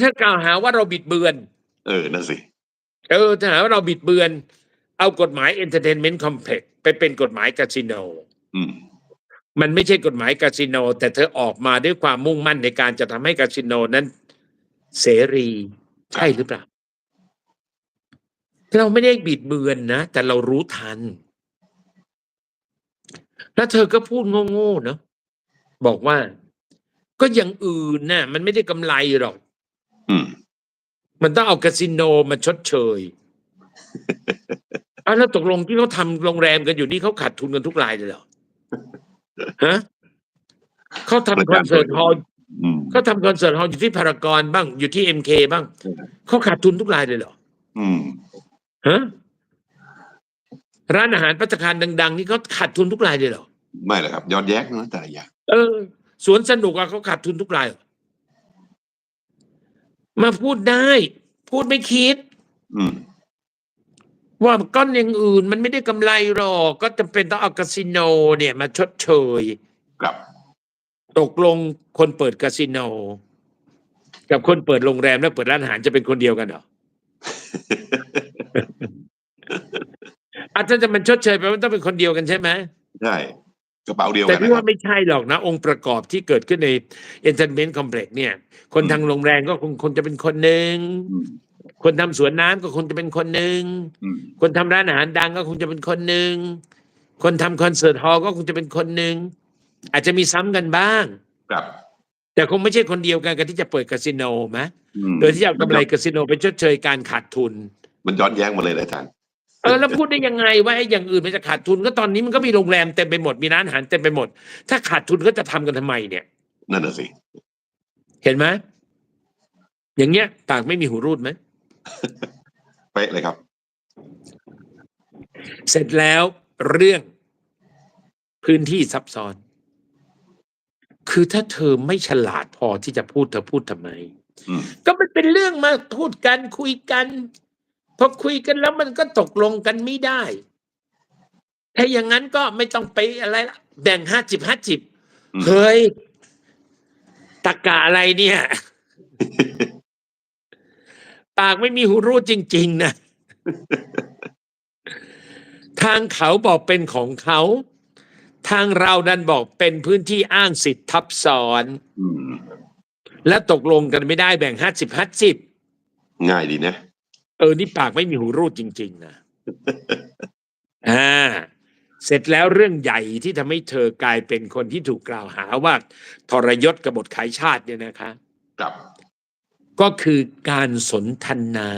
ถ้ากล่าวหาว่าเราบิดเบือน เออ นั่นสิ เออถ้าหาว่าเราบิดเบือน เอากฎหมาย Entertainment Complex ไปเป็นกฎหมายคาสิโนอืมมันไม่ใช่กฎหมายคาสิโน แต่เธอออกมาด้วยความมุ่งมั่นในการจะทำให้คาสิโนนั้น เสรีใช่หรือเปล่า เราไม่ได้บิดเบือนนะแต่เรารู้ทัน แล้วเธอก็พูดโง่ๆเนาะบอกว่า ก็อย่างอื่นน่ะ มันไม่ได้กำไรหรอกอืม มันต้องเอาคาสิโนมาชดเชยอ้าวแล้วตกลงที่เขาทำโรงแรมกันอยู่นี่เขาขาดทุนกันทุกรายเลยเหรอฮะเขาทำคอนเสิร์ตฮอลล์อืมเขาทำคอนเสิร์ตฮอลล์อยู่ที่พารากอนบ้างอยู่ที่เอ็มเคบ้างเขาขาดทุนทุกรายเลยเหรออืมฮะร้านอาหารปัตตาคารดัง ๆ นี่เขาขาดทุนทุกรายเลยเหรอไม่หรอกครับย้อนแย้งนะแต่ละอย่างเออสวนสนุกอะเขาขาดทุนทุกรายเหรอ มาพูดได้ พูดไม่คิดอืมว่าก้อนอย่างอื่น มันไม่ได้กำไรหรอก ก็จำเป็นต้องเอาคาสิโน เนี่ย มาชดเชยครับ ตกลงคนเปิดคาสิโน กับคนเปิดโรงแรมและเปิดร้านอาหารจะเป็นคนเดียวกันเหรออาจจะจะมันชดเชยไปมันต้องเป็นคนเดียวกันใช่ไหมใช่ กระเป๋าเดียวแต่กันพี่นะครัว่าบไม่ใช่หรอกนะ องค์ประกอบที่เกิดขึ้นใน Entertainment Complex เนี่ย คนอืมทางโรงแรมก็คงคนจะเป็นคนหนึ่งอืมคนทำสวนน้ำก็คงจะเป็นคนหนึ่งอืมคนทำร้านอาหารดังก็คงจะเป็นคนหนึ่งคนทำคอนเสิร์ตฮอลล์ก็คงจะเป็นคนหนึ่งอาจจะมีซ้ำกันบ้าง ครับ แต่คงไม่ใช่คนเดียวกันกับที่จะเปิดคาสิโนไหมอืมโดยที่จะเอากำไรคาสิโนไปชดเชยการขาดทุน มันย้อนแย้งมาเลยนะอาจารย์เออแล้วพูดได้ยังไงว่าไอ้อย่างอื่นมันจะขาดทุนก็ตอนนี้มันก็มีโรงแรมเต็มไปหมดมีร้านอาหารเต็มไปหมด ถ้าขาดทุนก็จะทำกันทำไมเนี่ยนั่นน่ะสิเห็นไหมอย่างเงี้ยปากไม่มีหูรูดไหมเป๊ะเลยครับ เสร็จแล้วเรื่องพื้นที่ซับซ้อน คือถ้าเธอไม่ฉลาดพอที่จะพูดเธอพูดทำไมอืมก็มันเป็นเรื่องมาพูดกันคุยกัน พอคุยกันแล้วมันก็ตกลงกันไม่ได้ ถ้าอย่างนั้นก็ไม่ต้องไปอะไรละแบ่งห้าจิบห้าจิบอืมเฮ้ยตะกะอะไรเนี่ย ปากไม่มีหูรูดจริง ๆ นะ ทางเขาบอกเป็นของเขา ทางเราดันบอกเป็นพื้นที่อ้างสิทธิ์ทับซ้อนอืมและตกลงกันไม่ได้แบ่งห้าสิบห้าสิบง่ายดีนะ เออนี่ปากไม่มีหูรูดจริง ๆ นะอ่าเสร็จแล้วเรื่องใหญ่ที่ทำให้เธอกลายเป็นคนที่ถูกกล่าวหาว่าทรยศกบฏขายชาติเนี่ยนะคะ ครับ ก็คือการสนทนา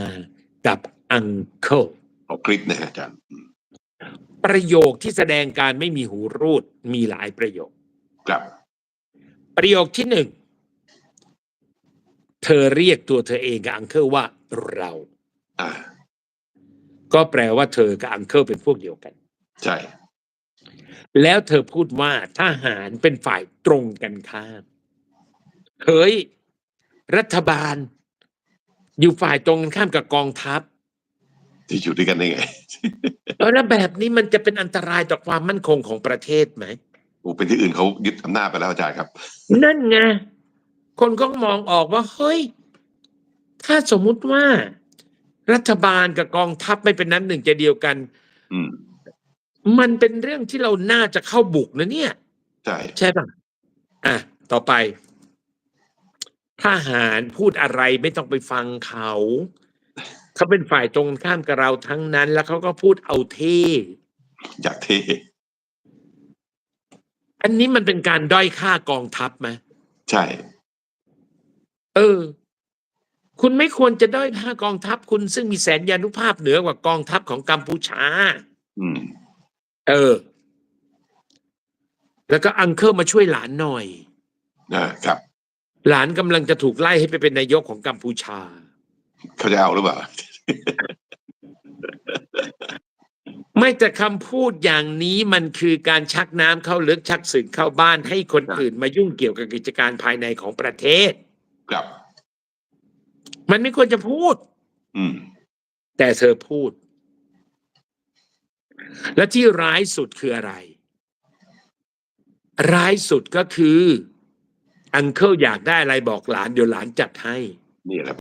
กับอังเคิลเอาคลิปนะฮะอาจารย์อืมประโยคที่แสดงการไม่มีหูรูดมีหลายประโยค ครับ ประโยคที่หนึ่ง เธอเรียกตัวเธอเองกับอังเคิลว่าเรา อ่า ก็แปลว่าเธอกับอังเคิลเป็นพวกเดียวกัน ใช่ แล้วเธอพูดว่าทหารเป็นฝ่ายตรงกันข้ามเฮ้ย รัฐบาล อยู่ฝ่ายตรงกันข้ามกับกองทัพที่อยู่ด้วยกันได้ไงเออแล้วแบบนี้มันจะเป็นอันตรายต่อความมั่นคงของประเทศไหมโอ้เป็นที่อื่นเขายึดอำนาจไปแล้วอาจารย์ครับ นั่นไงคนก็มองออกว่าเฮ้ย ถ้าสมมุติว่า รัฐบาลกับกองทัพไม่เป็นน้ำหนึ่งใจเดียวกัน อืมมันเป็นเรื่องที่เราน่าจะเข้าบุกนะเนี่ย ใช่ใช่ป่ะอะต่อไปทหารพูดอะไรไม่ต้องไปฟังเขา เขาเป็นฝ่ายตรงข้ามกับเราทั้งนั้น แล้วเขาก็พูดเอาเท่ อยากเท่อันนี้มันเป็นการด้อยค่ากองทัพไหมใช่ เออ คุณไม่ควรจะด้อยค่ากองทัพคุณซึ่งมีแสนยานุภาพเหนือกว่ากองทัพของกัมพูชา อืม เออ แล้วก็อังเคิลมาช่วยหลานหน่อย อ่าครับ หลานกำลังจะถูกไล่ให้ไปเป็นนายกของกัมพูชา เขาจะเอาหรือเปล่า ไม่แต่คำพูดอย่างนี้มันคือการชักน้ำเข้าลึกชักศึกเข้าบ้านให้คนอื่นมายุ่งเกี่ยวกับกิจการภายในของประเทศ ครับ มันไม่ควรจะพูด อืม แต่เธอพูด และที่ร้ายสุดคืออะไร ร้ายสุดก็คือ อังเคิลอยากได้อะไรบอกหลานเดี๋ยวหลานจัดให้ นี่แหละ